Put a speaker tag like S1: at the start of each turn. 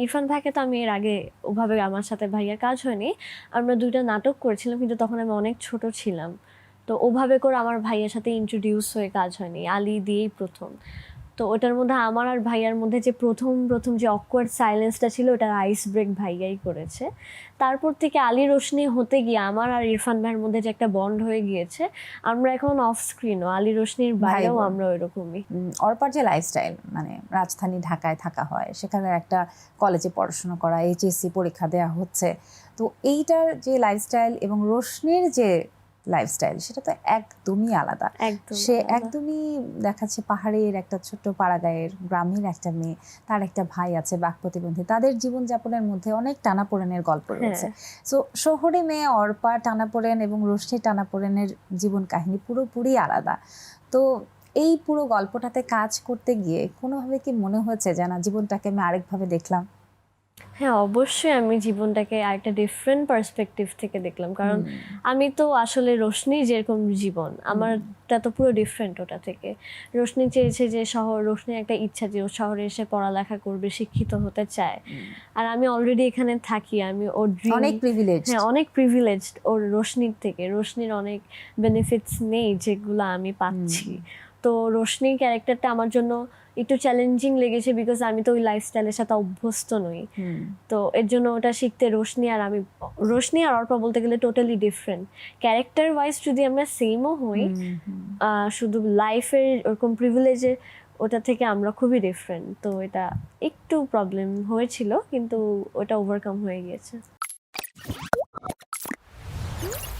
S1: ইরফান ভাইকে তো আমি এর আগে ওভাবে আমার সাথে ভাইয়ার কাজ হয়নি, আমরা দুইটা নাটক করেছিলাম, কিন্তু তখন আমি অনেক ছোট ছিলাম। তো ওভাবে করে আমার ভাইয়ের সাথে ইন্ট্রোডিউস হয়ে কাজ হয়নি, আলী দিয়েই প্রথম। তো ওটার মধ্যে আমার আর ভাইয়ার মধ্যে যে প্রথম প্রথম যে অকওয়ার্ড সাইলেন্সটা ছিল ওটা আইস ব্রেক ভাইয়াই করেছে। তারপর থেকে আলী রোশনি হতে গিয়ে আমার আর ইরফান ভাইয়ের মধ্যে যে একটা বন্ড হয়ে গিয়েছে আমরা এখন অফ স্ক্রিনও আলী রোশনির বাইরেও
S2: বোন।
S1: আমরা ওইরকমই।
S2: অর্পার যে লাইফস্টাইল মানে রাজধানী ঢাকায় থাকা হয় সেখানে একটা কলেজে পড়াশোনা করা এইচএসসি পরীক্ষা দেওয়া হচ্ছে। তো এইটার যে লাইফস্টাইল এবং রোশনির যে লাইফস্টাইল সেটা তো একদমই আলাদা। সে। একদমই দেখাচ্ছে পাহাড়ের একটা ছোট্ট পাড়াগাঁয়ের গ্রামের একটা মেয়ে তার একটা ভাই আছে বাক প্রতিবন্ধী। তাদের জীবনযাপনের মধ্যে অনেক টানাপোড়েনের গল্প রয়েছে।
S1: হ্যাঁ
S2: সো শহরে মেয়ে অর্পা টানাপোড়েন এবং রশ্মি টানাপোড়েনের জীবন কাহিনী পুরোপুরি আলাদা। তো এই পুরো গল্পটাতে কাজ করতে গিয়ে কোনোভাবে কি মনে হয়েছে যে না জীবনটাকে আমি আরেকভাবে দেখলাম
S1: হ্যাঁ অবশ্যই আমি জীবনটাকে আরেকটা ডিফারেন্ট পার্সপেক্টিভ থেকে দেখলাম। কারণ আমি তো আসলে রোশনি যেরকম জীবন আমারটা তো পুরো ডিফারেন্ট ওটা থেকে। রোশনি চেয়েছে যে শহর রোশনির একটা ইচ্ছা যে ও শহরে এসে পড়ালেখা করবে শিক্ষিত হতে চায়। আর আমি অলরেডি এখানে থাকি আমি ওর
S2: অনেক প্রিভিলেজ
S1: হ্যাঁ অনেক প্রিভিলেজড ওর রোশনির থেকে। রোশনির অনেক বেনিফিটস নেই যেগুলো আমি পাচ্ছি। তো রোশনির ক্যারেক্টারটা আমার জন্য একটু চ্যালেঞ্জিং লেগেছে বিকজ আমি তো ওই লাইফস্টাইলের সাথে অভ্যস্ত নই। তো এর জন্য ওটা শিখতে রোশনি আর আমি রোশনি আর অর্পা বলতে গেলে টোটালি ডিফারেন্ট ক্যারেক্টার ওয়াইজ যদি আমরা সেমও হই শুধু লাইফের ওরকম প্রিভিলেজের ওটা থেকে আমরা খুবই ডিফারেন্ট তো এটা একটু প্রবলেম হয়েছিল কিন্তু ওটা ওভারকাম হয়ে গিয়েছে।